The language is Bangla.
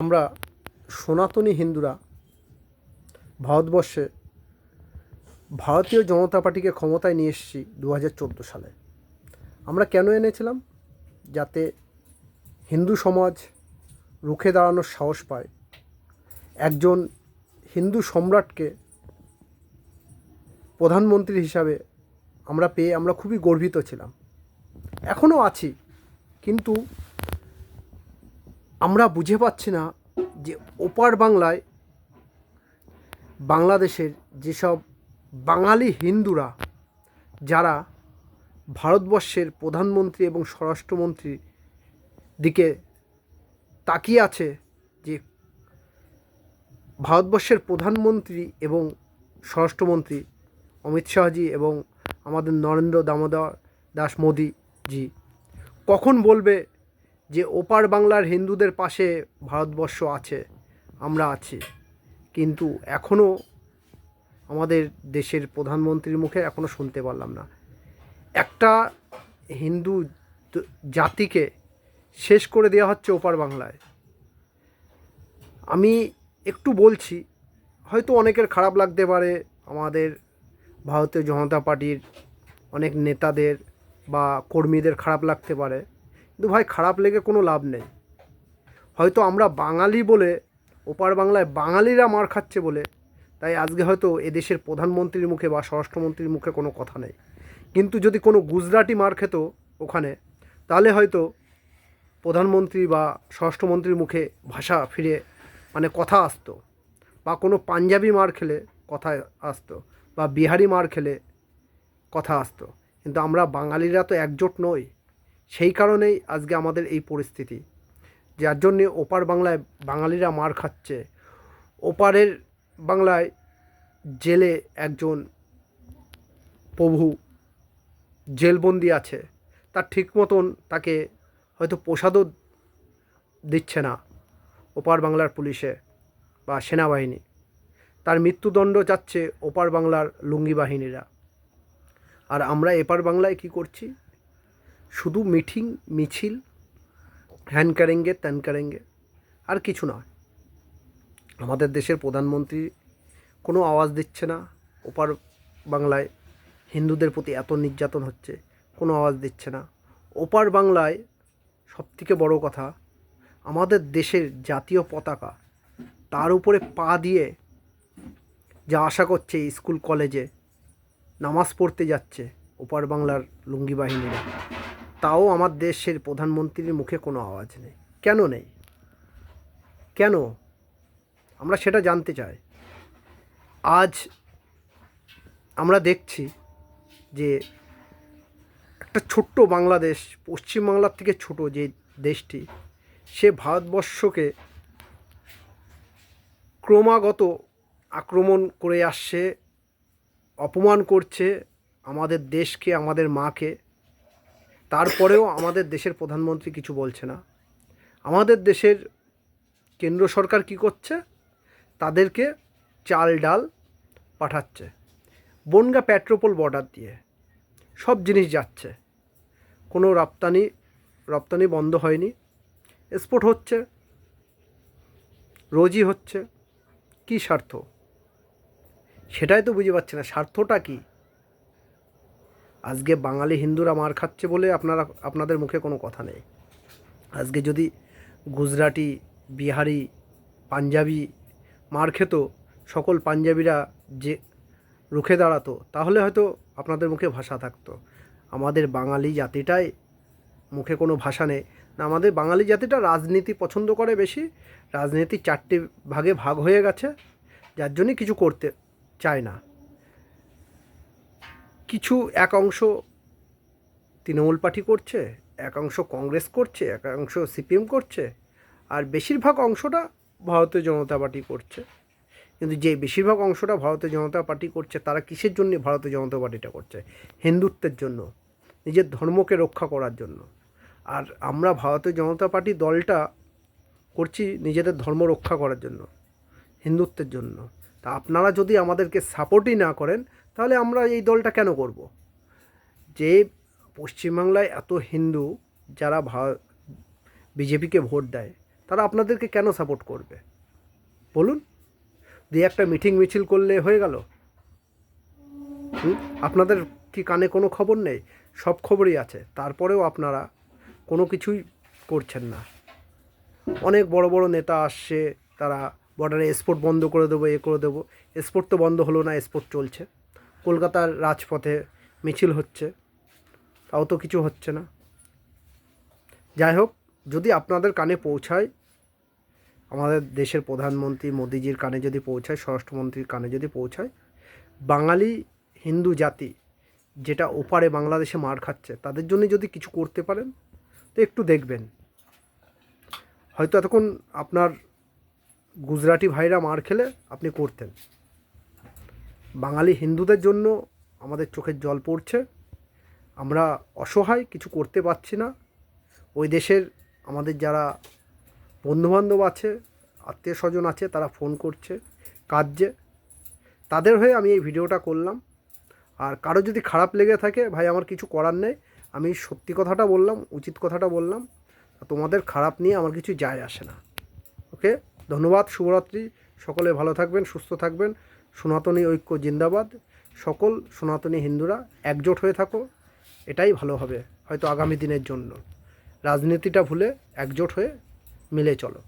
আমরা সনাতনী হিন্দুরা ভারতবর্ষে ভারতীয় জনতা পার্টিকে ক্ষমতায় নিয়ে এসেছি দু হাজার চোদ্দ সালে। আমরা কেন এনেছিলাম? যাতে হিন্দু সমাজ রুখে দাঁড়ানোর সাহস পায়। একজন হিন্দু সম্রাটকে প্রধানমন্ত্রী হিসাবে আমরা পেয়ে আমরা খুবই গর্বিত ছিলাম। এখনও আছি, কিন্তু আমরা বুঝে পাচ্ছি না যে ওপার বাংলায় বাংলাদেশের যেসব বাঙালি হিন্দুরা, যারা ভারতবর্ষের প্রধানমন্ত্রী এবং স্বরাষ্ট্রমন্ত্রী দিকে তাকিয়ে আছে যে ভারতবর্ষের প্রধানমন্ত্রী এবং স্বরাষ্ট্রমন্ত্রী অমিত শাহজি এবং আমাদের নরেন্দ্র দামোদর দাস মোদিজি কখন বলবে যে ওপার বাংলার হিন্দুদের পাশে ভারতবর্ষ আছে, আমরা আছি। কিন্তু এখনও আমাদের দেশের প্রধানমন্ত্রীর মুখে এখনও শুনতে পারলাম না। একটা হিন্দু জাতিকে শেষ করে দেওয়া হচ্ছে ওপার বাংলায়। আমি একটু বলছি, হয়তো অনেকের খারাপ লাগতে পারে, আমাদের ভারতীয় জনতা পার্টির অনেক নেতাদের বা কর্মীদের খারাপ লাগতে পারে। কিন্তু ভাই খারাপ লেগে কোনো লাভ নেই। হয়তো আমরা বাঙালি বলে, ওপার বাংলায় বাঙালিরা মার খাচ্ছে বলে, তাই আজকে হয়তো এদেশের প্রধানমন্ত্রীর মুখে বা স্বরাষ্ট্রমন্ত্রীর মুখে কোনো কথা নেই। কিন্তু যদি কোনো গুজরাটি মার খেত ওখানে, তাহলে হয়তো প্রধানমন্ত্রী বা স্বরাষ্ট্রমন্ত্রীর মুখে ভাষা ফিরে মানে কথা আসতো। বা কোনো পাঞ্জাবি মার খেলে কথা আসতো, বা বিহারি মার খেলে কথা আসতো। কিন্তু আমরা বাঙালিরা তো একজোট নই। সেই কারণেই আজকে আমাদের এই পরিস্থিতি, যার জন্যে ওপার বাংলায় বাঙালিরা মার খাচ্ছে। ওপারের বাংলায় জেলে একজন প্রভু জেলবন্দি আছে, তার ঠিক মতন তাকে হয়তো প্রসাদও দিচ্ছে না ওপার বাংলার পুলিশে বা সেনাবাহিনী। তার মৃত্যুদণ্ড চাচ্ছে ওপার বাংলার লুঙ্গি বাহিনীরা। আর আমরা এপার বাংলায় কি করছি? শুধু মিটিং, মিছিল, হ্যান কারেঙ্গে, ত্যান কারেঙ্গে, আর কিছু নয়। আমাদের দেশের প্রধানমন্ত্রী কোনো আওয়াজ দিচ্ছে না। ওপার বাংলায় হিন্দুদের প্রতি এত নির্যাতন হচ্ছে, কোনো আওয়াজ দিচ্ছে না। ওপার বাংলায় সবথেকে বড় কথা, আমাদের দেশের জাতীয় পতাকা তার উপরে পা দিয়ে যা আশা করছে স্কুল কলেজে নামাজ পড়তে যাচ্ছে ওপার বাংলার লুঙ্গি বাহিনীরা। তাও আমার দেশের প্রধানমন্ত্রীর মুখে কোনো আওয়াজ নেই। কেন নেই? কেন? আমরা সেটা জানতে চাই। আজ আমরা দেখছি যে একটা ছোট্ট বাংলাদেশ, পশ্চিমবাংলার থেকে ছোট যে দেশটি, সে ভারতবর্ষকে ক্রমাগত আক্রমণ করে আসছে, অপমান করছে আমাদের দেশকে, আমাদের মাকে। তারপরেও আমাদের দেশের প্রধানমন্ত্রী কিছু বলছে না। আমাদের দেশের কেন্দ্র সরকার কি করছে? তাদেরকে চাল ডাল পাঠাচ্ছে, বনগা পেট্রোপোল বর্ডার দিয়ে। সব জিনিস যাচ্ছে। কোনো রপ্তানি রপ্তানি বন্ধ হয়নি। এক্সপোর্ট হচ্ছে, রোজই হচ্ছে। কি স্বার্থ? সেটাই তো বুঝতে পারছি না। স্বার্থটা কি? আজকে বাঙালি হিন্দুরা মার খাচ্ছে বলে আপনারা, আপনাদের মুখে কোনো কথা নেই। আজকে যদি গুজরাটি, বিহারি, পাঞ্জাবি মার খেত, সকল পাঞ্জাবিরা যে রুখে দাঁড়াতো, তাহলে হয়তো আপনাদের মুখে ভাষা থাকতো। আমাদের বাঙালি জাতিটাই মুখে কোনো ভাষা নেই। না, আমাদের বাঙালি জাতিটা রাজনীতি পছন্দ করে বেশি, রাজনীতি চারটে ভাগে ভাগ হয়ে গেছে, যার জন্যই কিছু করতে চায় না। কিছু, এক অংশ তৃণমূল পার্টি করছে, এক অংশ কংগ্রেস করছে, এক অংশ সিপিএম করছে, আর বেশিরভাগ অংশটা ভারতীয় জনতা পার্টি করছে। কিন্তু যে বেশিরভাগ অংশটা ভারতীয় জনতা পার্টি করছে, তারা কিসের জন্য ভারতীয় জনতা পার্টিটা করছে? হিন্দুত্বের জন্য, নিজের ধর্মকে রক্ষা করার জন্য। আর আমরা ভারতীয় জনতা পার্টি দলটা করছি নিজেদের ধর্ম রক্ষা করার জন্য, হিন্দুত্বের জন্য। তা আপনারা যদি আমাদেরকে সাপোর্টই না করেন তাহলে আমরা এই দলটা কেন করব? যে পশ্চিমবাংলায় এত হিন্দু যারা ভা, বিজেপিকে ভোট দেয়, তারা আপনাদেরকে কেন সাপোর্ট করবে? বলুন। দিয়ে একটা মিটিং মিছিল করলে হয়ে গেল। আপনাদের কি কানে কোনো খবর নেই? সব খবরই আছে। তারপরেও আপনারা কোনো কিছুই করছেন না। অনেক বড় বড় নেতা আসছে, তারা বর্ডারে এক্সপোর্ট বন্ধ করে দেবো, এ করে দেবো। এক্সপোর্ট তো বন্ধ হলো না এক্সপোর্ট চলছে। কলকাতার রাজপথে মিছিল হচ্ছে, তাও তো কিছু হচ্ছে না। যাই হোক, যদি আপনাদের কানে পৌঁছায়, আমাদের দেশের প্রধানমন্ত্রী মোদিজির কানে যদি পৌঁছায়, স্বরাষ্ট্রমন্ত্রীর কানে যদি পৌঁছায়, বাঙালি হিন্দু জাতি যেটা ওপারে বাংলাদেশে মার খাচ্ছে, তাদের জন্য যদি কিছু করতে পারেন, তো একটু দেখবেন। হয়তো এতক্ষণ আপনার গুজরাটি ভাইরা মার খেলে আপনি করতেন। বাঙালি হিন্দুদের জন্য আমাদের চোখের জল পড়ছে। আমরা অসহায়, কিছু করতে পারছি না। ওই দেশের আমাদের যারা বন্ধুবান্ধব আছে আত্মীয় স্বজন আছে, তারা ফোন করছে কাজে তাদের হয়ে আমি এই ভিডিওটা করলাম। আর কারও যদি খারাপ লেগে থাকে, ভাই, আমার কিছু করার নেই। আমি সত্যি কথাটা বললাম, উচিত কথাটা বললাম। তোমাদের খারাপ নিয়ে আমার কিছু যায় আসে না। ওকে? ধন্যবাদ, শুভরাত্রি। সকলে ভালো থাকবেন, সুস্থ থাকবেন। সনাতনী ঐক্য জিন্দাবাদ। সকল সনাতনী হিন্দুরা একজোট হয়ে থাকো, এটাই ভালো হবে, হয়তো আগামী দিনের জন্য। রাজনীতিটা ভুলে একজোট হয়ে মিলে চলো।